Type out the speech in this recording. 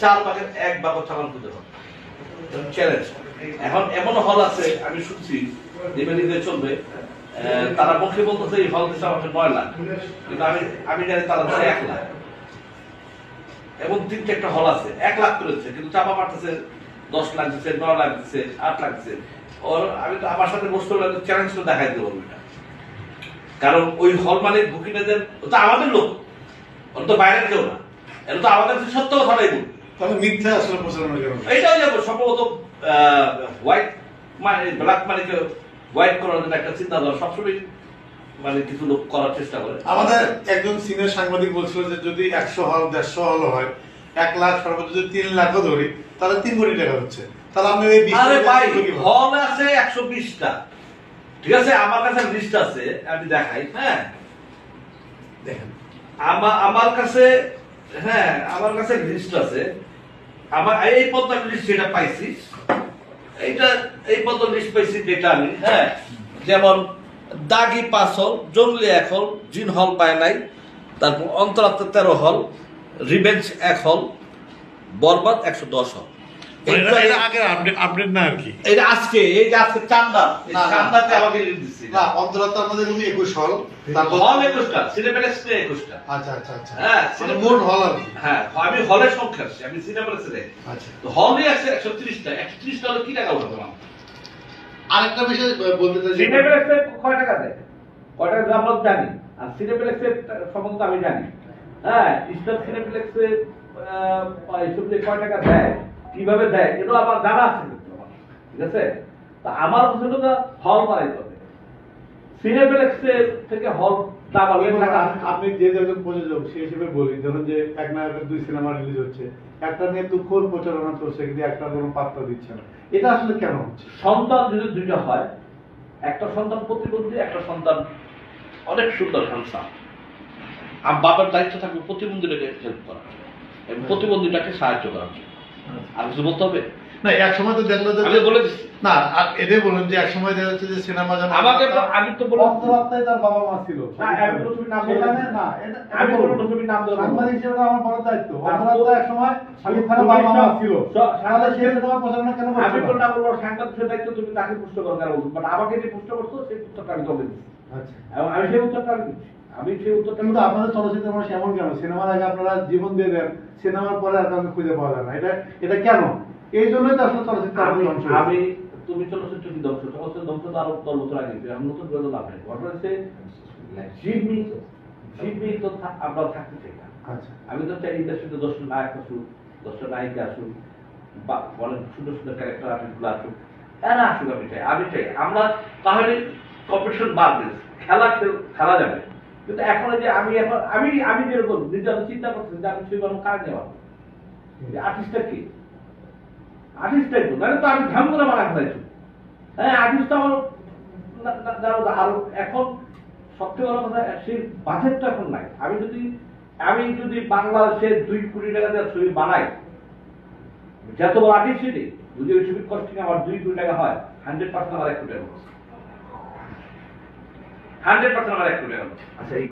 চার ভাগের এক খুঁজে চ্যালেঞ্জ এখন এমন হল আছে, আমি শুনছি চলবে তারা মুখে বলতেছে, এই হল দিচ্ছে আমাকে নয় লাখ। কিন্তু আমি আমি জানি তারা দিচ্ছে এক লাখ। এবং হল আছে, এক লাখ করেছে কিন্তু চাপা পাঠাচ্ছে দশ লাখ দিচ্ছে নয় লাখ দিচ্ছে, আট লাখ দিচ্ছে। ওর, আমি তো আমার সাথে বসতে হলে চ্যালেঞ্জ তো দেখাই দেবো এটা কারণ ওই হল মালিক ও তো আমাদের লোক তো বাইরের কেউ না। এটা তো আমাদের সত্য কথাটাই বলবে তাহলে মিথ্যা আসলে প্রচারণা যাব সম্ভবত হোয়াইট মানে ব্ল্যাক মানিকে হোয়াইট করার জন্য একটা চিন্তা ধরা সবসময় মানে কিছু লোক করার চেষ্টা করে। আমাদের একজন সিনিয়র সাংবাদিক বলছিল যে যদি একশো হল দেড়শো হল হয় এক লাখ সর্বোচ্চ যদি তিন লাখও ধরি তাহলে তিন কোটি টাকা হচ্ছে। তাহলে আপনি এই বিশ আরে ভাই হল আছে একশো বিশটা। ঠিক আছে আমার কাছে লিস্ট আছে আমি দেখাই হ্যাঁ? দেখেন আমার আমার কাছে হ্যাঁ আমার কাছে লিস্ট আছে। আমার এই পদ্মার লিস্ট যেটা পাইছি, এইটা, এই পদ্মা লিস্ট পাইছি যেটা আমি হ্যাঁ যেমন দাগি পাঁচ হল, জঙ্গলি এক হল, জিন হল পায় নাই, তারপর অন্তরাত্মা তেরো হল রিভেঞ্জ এক হল, বরবাদ একশো দশ হল। এটা- এইটা- এটা আগের আপডেট আপডেট না আর কি। এটা আজকে এই যে আজকে চান্দা এই না, না। চান্দাতে আমাকে দিচ্ছে না অন্তরাত্মা আমাদের কিন্তু একুশ হল তারপর হল একুশটা সিনেপ্লেক্স একুশটা। আচ্ছা আচ্ছা আচ্ছা। হ্যাঁ, মানে মোট হল আর হ্যাঁ আমি হলের সংখ্যা আমি সিনেপ্লেক্স আচ্ছা। তো হলই আছে একশো ত্রিশটা একশো ত্রিশটা হলে কি টাকা উঠাতে আরেকটা বিষয় বলতে চাই সিনেপ্লেক্সে কয় টাকা দেয়? কয় টাকা আমরা জানি আর সিনেপ্লেক্সের সম্বন্ধে আমি জানি। হ্যাঁ স্টার সিনেপ্লেক্সে যে কয় টাকা দেয় কীভাবে দেয় এগুলো আমার জানা আছে। ঠিক আছে? তা আমার পছন্দটা হল বানাইতে হবে। সিনেপ্লেক্সের থেকে হল আপনি যে একজন প্রযোজক সেই হিসেবে বলি ধরুন যে এক নায়কের দুই সিনেমা রিলিজ হচ্ছে। একটা নিয়ে তুখোর প্রচারণা চলছে কিন্তু একটা কোনো পাত্তা দিচ্ছে না। এটা আসলে কেন হচ্ছে? সন্তান যদি দুইটা হয় একটা সন্তান প্রতিবন্ধী একটা সন্তান অনেক সুন্দর হ্যান্ডসাম আর বাবার দায়িত্ব থাকবে প্রতিবন্ধীটাকে হেল্প করা। এবং প্রতিবন্ধীটাকে সাহায্য করা। আর কিছু বলতে হবে? না এক সময় তো দেখল যে বলে না এটাই বলুন যে এক সময় দেখা যাচ্ছে যে সিনেমা যেন আমাকে তো আমি তো অন্তরাত্মায় তার বাবা মা ছিল। না, আমি কোনো ছবির নাম দেবো। সাংবাদিক হিসেবে তো আমার বড় দায়িত্ব। অন্তরাত্মা এক সময় শাকিব খানের তুমি বাবা মা ছিল। তাহলে সিনেমা প্রচারণা কেন আমি তো না? বলব সাংবাদিকের দায়িত্ব তুমি তাকে পুষ্ট করো কেন বাট আমাকে যে পুষ্ট করছ সেই উত্তরটা আমি দিচ্ছি। আচ্ছা। এবং আমি সেই উত্তরটা আমি দিচ্ছি। আমি সেই উত্তরটা কিন্তু আপনাদের চলচ্চিত্র মানুষ এমন কেন? সিনেমার আগে আপনারা জীবন দিয়ে দেন সিনেমার পরে কাউকে খুঁজে পাওয়া যায় না। এটা এটা কেন? এই জন্যই তো আসলে চলচ্চিত্র আমি তুমি চলচ্চিত্র কি ধ্বংস? চলচ্চিত্র ধ্বংস তো আরও দশ বছর আগে। এখন নতুন করে লাভ নেই। ঘটনা হচ্ছে তো আমরা থাকতে চাই না। আচ্ছা। আমি তো চাই দশটা নায়ক আসুক দশটা নায়িকা আসুক বা অনেক সুন্দর সুন্দর ক্যারেক্টার আর্টিস্টগুলো আসুক এরা আসুক আমি চাই। আমি চাই আমরা তাহলে কম্পিটিশন বাড়বে খেলা খেল- খেলা যাবে। কিন্তু এখন যে আমি এখন আমি আমি যেরকম নিজে চিন্তা করছি যে আমি সেই কার নেওয়া? আর্টিস্টটা কি? আর্টিস্টটাই তো নাহলে তো আমি ধ্যান করে বানা ফেলাইছি হ্যাঁ আর্টিস্ট আমার তো, আরও এখন সবচেয়ে বড় কথা সেই বাজেটটা এখন নাই। আমি যদি আমি যদি বাংলাদেশে দুই কোটি টাকা দিয়ে ছবি বানাই যত বড় আর্টিস্টই যদি ওই ছবির কস্টিং আমার দুই কোটি টাকা হয় হান্ড্রেড পার্সেন্ট আমার এক কোটি টাকা। হান্ড্রেড পার্সেন্ট আমার এক কোটি টাকা আচ্ছা এই